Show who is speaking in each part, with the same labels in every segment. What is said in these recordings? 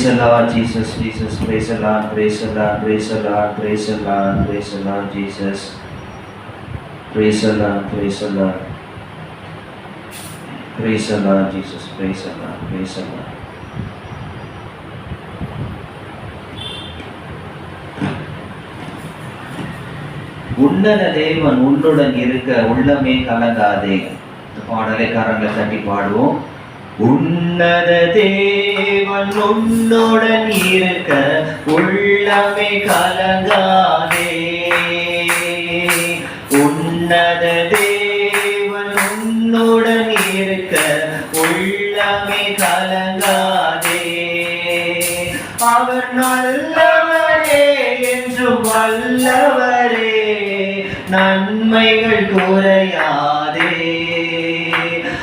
Speaker 1: Praise the Lord Jesus, Jesus, praise the Lord, praise the Lord, praise the Lord, praise the Lord, praise the Lord Jesus. Praise the Lord, praise the Lord. Praise the Lord Jesus, praise the Lord, praise the Lord. உன்னத தேவன் உன்னுடன் இருக்க உள்ளமே கலங்காதே இந்த பாடலை கரங்களை தட்டி பாடுவோம் உன்னத தேவன் நான் உன்னுடன் இருக்க உள்ளமே கலங்காதே. உன்னத தேவன் உன்னுடன் இருக்க உள்ளமே கலங்காதே. அவர் நல்லவரே என்று வல்லவரே நன்மைகள் குறையாதே.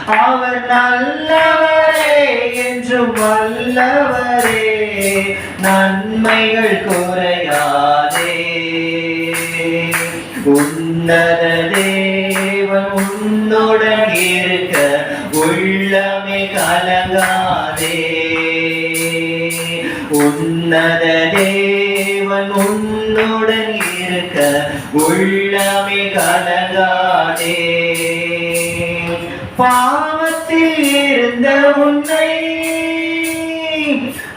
Speaker 1: அவர் நல்லவரே என்று வல்ல வல்லவரே நன்மைகள் குறையாதே. உன்னத தேவன் உன்னுடன் இருக்க உள்ளமே கலங்காதே. உன்னத தேவன் உன்னுடன் இருக்க உள்ளமே கலங்காதே. பாவத்தில் இருந்த உன்னை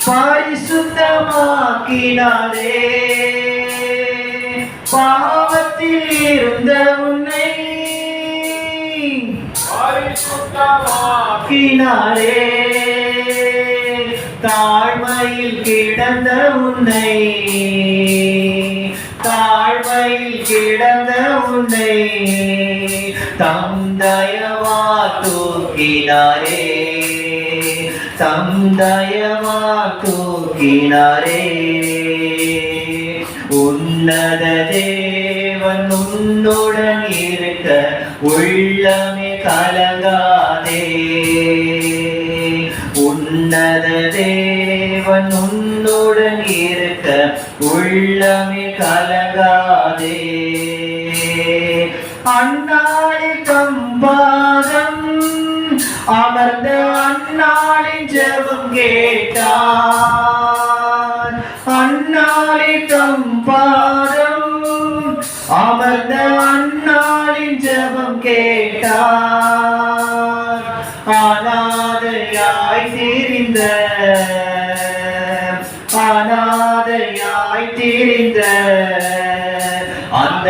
Speaker 1: பரிசுத்தமாக்கினாரே. பாவத்தில் இருந்த உன்னை ஆக்கினாரே தாழ்மையில் கிடந்த உன்னை தாழ்மையில் கிடந்த உன்னை தந்தயவா தூக்கினாரே. தந்தயவா தூக்கினாரே உன்னத தேவன் உன்னுடன் இருக்க உள்ளமே கலங்காதே உன்னத தேவன் உன்னுடன் இருக்க உள்ளமே கலங்காதே கேட்டார். கேட்டான் அந்நாளி கம்பாதம் அமர்ந்த அந்நாளின் ஜபம் கேட்டார். ஆனாதையாய் தெரிந்த ஆனாதையாய் தெரிந்த அந்த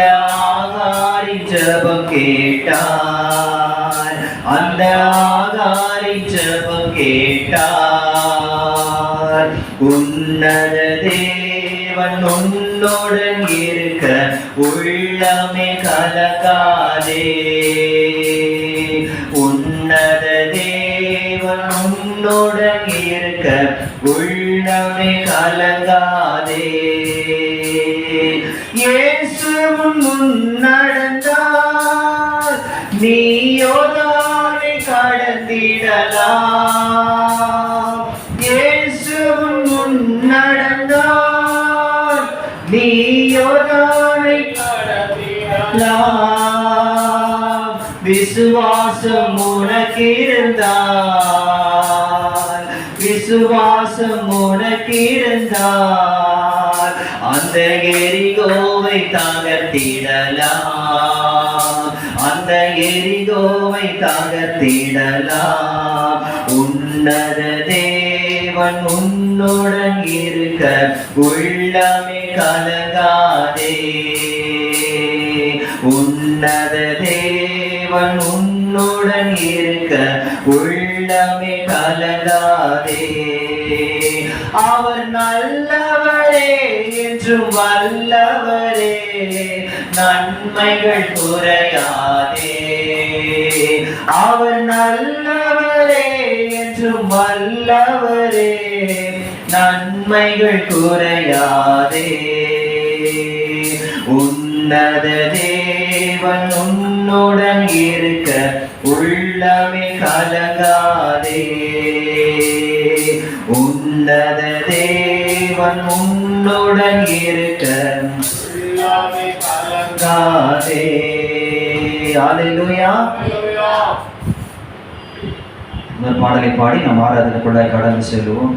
Speaker 1: ஆகாரின் ஜபம் கேட்டார். அந்த ஆகாரின் ஜபம் கேட்டார். உன்னத தேவன் உன்னுடன் இருக்க உள்ளமே கலகாதே உன்னத தேவன் உன்னுடன் இருக்க உள்ளமே கலகாதே இயேசுவும் முன் நடந்தார் நீயோதானை விசுவாசம் உனக்கு விசுவாசம் உனக்கு அந்த எரிகோவை தகர்த்திடலாம். அந்த எரிகோவை தகர்த்திடலாம். உன்னத தேவன் உன்னுடன் இருக்க உள்ளமே கலகாதே உன்னத தேவன் உன்னுடன் இருக்க உள்ளமே கலங்காதே. அவர் நல்லவரே என்றும் வல்லவரே நன்மைகள் குறையாதே. அவர் நல்லவரே என்றும் வல்லவரே நன்மைகள் குறையாதே. உன்னத தேவன் உன்னுடன் இருக்க உள்ளமே கலங்காதே. உன்னத தேவன் உன்னுடன் இருக்க கலங்காதே. ஹalleluya இந்த பாடலை பாடி நாம் ஆராதனைக்குள்ளாய் கடந்து செல்வோம்.